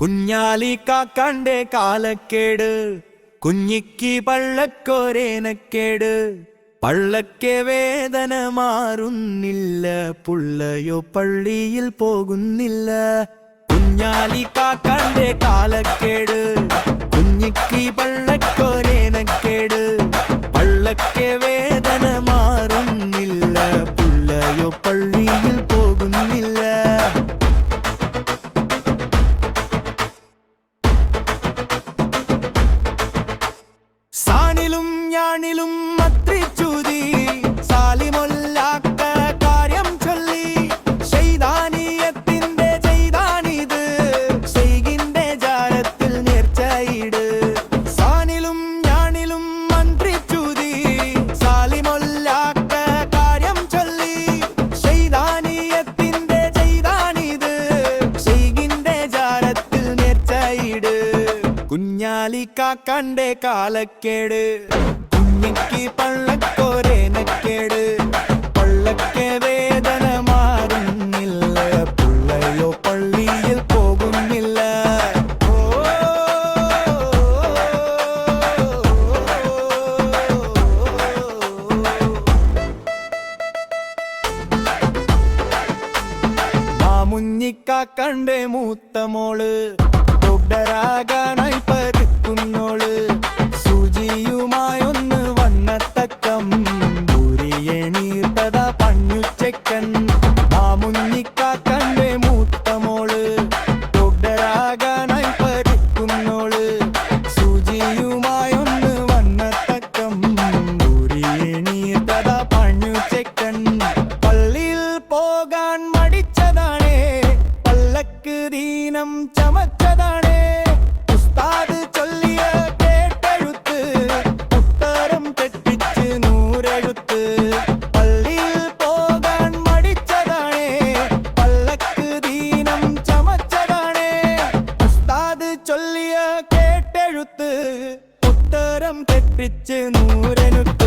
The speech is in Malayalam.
കുഞ്ഞാലിക്കാക്കന്റെ കാലക്കേട്. കുഞ്ഞിക്ക് പള്ളക്കോരേനക്കേട്. പള്ളക്കെ വേദന മാറുന്നില്ല പുള്ളയോ പള്ളിയിൽ പോകുന്നില്ല. കുഞ്ഞാലിക്കാക്കണ്ടേ കാലക്കേട്. കുഞ്ഞിക്ക് പള്ളക്കോരേനക്കേട് സാണിലും മത്രിച്ചുതി സാലിമൊല്ലാക്ക കാര്യം ചൊല്ലി. ചെയ്താനീയത്തിന്റെ ചെയ്താണിത്. ചെയ്കിന്റെ ജാലത്തിൽ നേർച്ചയിട്. സാനിലും ഞാനിലും മന്ത്രിച്ചുതി സാലിമൊല്ലാക്ക കാര്യം ചൊല്ലി. ചെയ്താനീയത്തിന്റെ ചെയ്താണിത്. ചെയ്കിന്റെ ജാലത്തിൽ നേർച്ചയിട്. കുഞ്ഞാലിക്കാക്കണ്ടേ കാലക്കേട്. കുഞ്ഞിക്ക് പള്ളക്കോരേനക്കേട് പള്ളക്കെ വേദന പള്ളിയിൽ പോകുന്നില്ല. മൂത്ത മോൾ. ഡോക്ടറാകാനായി പരുക്കുന്നോൾ പഞ്ഞുച്ചക്കൻ മാമുഞ്ഞിക്കാക്കന്റെ മൂത്ത മോൾ ഡോക്ടറാകാനായി പരുക്കുന്നോൾ സൂചിയുമായൊന്ന് വണ്ണത്തക്കം മുറിയെ നീർത്തത പഞ്ഞുച്ചക്കൻ പള്ളിയിൽ പോകാൻ മടിച്ചതാണേ. പല്ലക്ക് ദീനം ചമച്ചതാണേ. ഉസ്താദ് ചൊല്ലിയ കേട്ടെഴുത്ത്. ഉത്തരം തെറ്റിച്ച് നൂരെഴുത്ത്. കേട്ടെഴുത്ത് ഉത്തരം തെറ്റിച്ച് കുഞ്ഞാളിക്കാക്ക